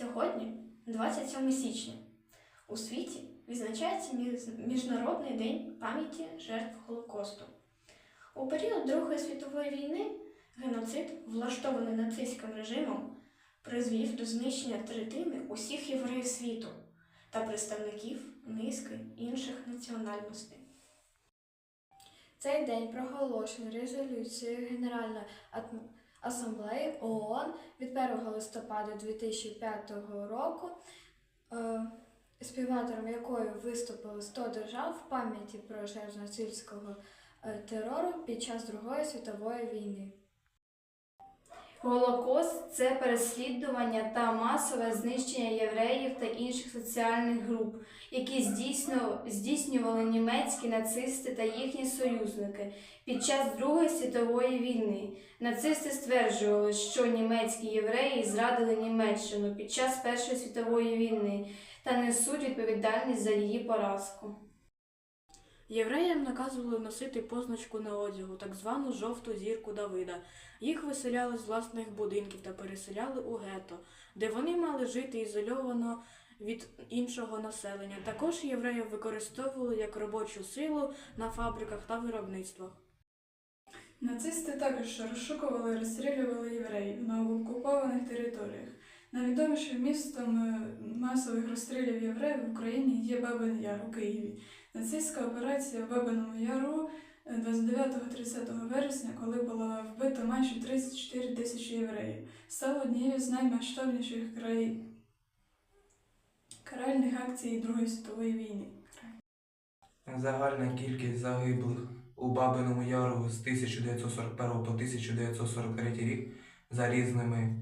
Сьогодні, 27 січня, у світі відзначається Міжнародний день пам'яті жертв Голокосту. У період Другої світової війни геноцид, влаштований нацистським режимом, призвів до знищення третини усіх євреїв світу та представників низки інших національностей. Цей день проголошений резолюцією Генеральної Ат- асамблеї ООН від 1 листопада 2005 року, співатором якої виступили 100 держав в пам'яті про жертв нацистського е, терору під час Другої світової війни. Голокост це переслідування та масове знищення євреїв та інших соціальних груп, які здійснювали німецькі нацисти та їхні союзники під час Другої світової війни. Нацисти стверджували, що німецькі євреї зрадили Німеччину під час Першої світової війни та несуть відповідальність за її поразку. Євреям наказували носити позначку на одягу, так звану жовту зірку Давида. Їх виселяли з власних будинків та переселяли у гетто, де вони мали жити ізольовано від іншого населення. Також євреїв використовували як робочу силу на фабриках та виробництвах. Нацисти також розшукували і розстрілювали євреїв на окупованих територіях. Найвідомішим містом е, масових розстрілів євреїв в Україні є Бабин Яр у Києві. Нацистська операція в Бабиному Яру е, 29-30 вересня, коли було вбито майже 34 тисячі євреїв, стала однією з наймасштабніших країн каральних акцій Другої світової війни. Загальна кількість загиблих у Бабиному Яру з 1941 по 1943 рік за різними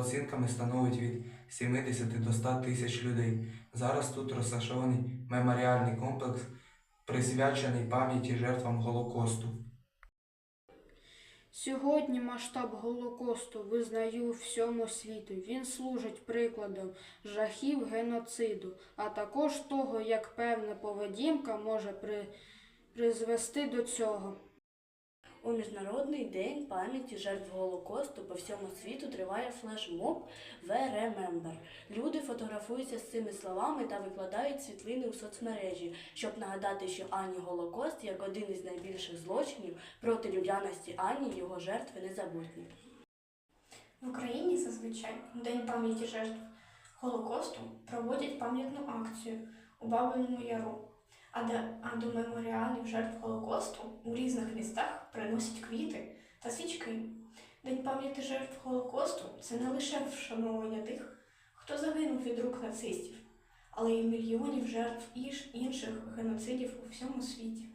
оцінками становить від 70 до 100 тисяч людей. Зараз тут розташований меморіальний комплекс, присвячений пам'яті жертвам Голокосту. Сьогодні масштаб Голокосту визнаю всьому світу. Він служить прикладом жахів геноциду, а також того, як певна поведінка може при... призвести до цього. У Міжнародний день пам'яті жертв Голокосту по всьому світу триває флешмоб «We Remember». Люди фотографуються з цими словами та викладають світлини у соцмережі, щоб нагадати, що Ані Голокост як один із найбільших злочинів проти людяності Ані, його жертви незабутні. В Україні зазвичай День пам'яті жертв Голокосту проводять пам'ятну акцію у Бабиному Яру, а, до меморіалів жертв Голокосту у різних містах приносять квіти та свічки. День пам'яті жертв Голокосту це не лише вшановування тих, хто загинув від рук нацистів, але й мільйонів жертв інших геноцидів у всьому світі.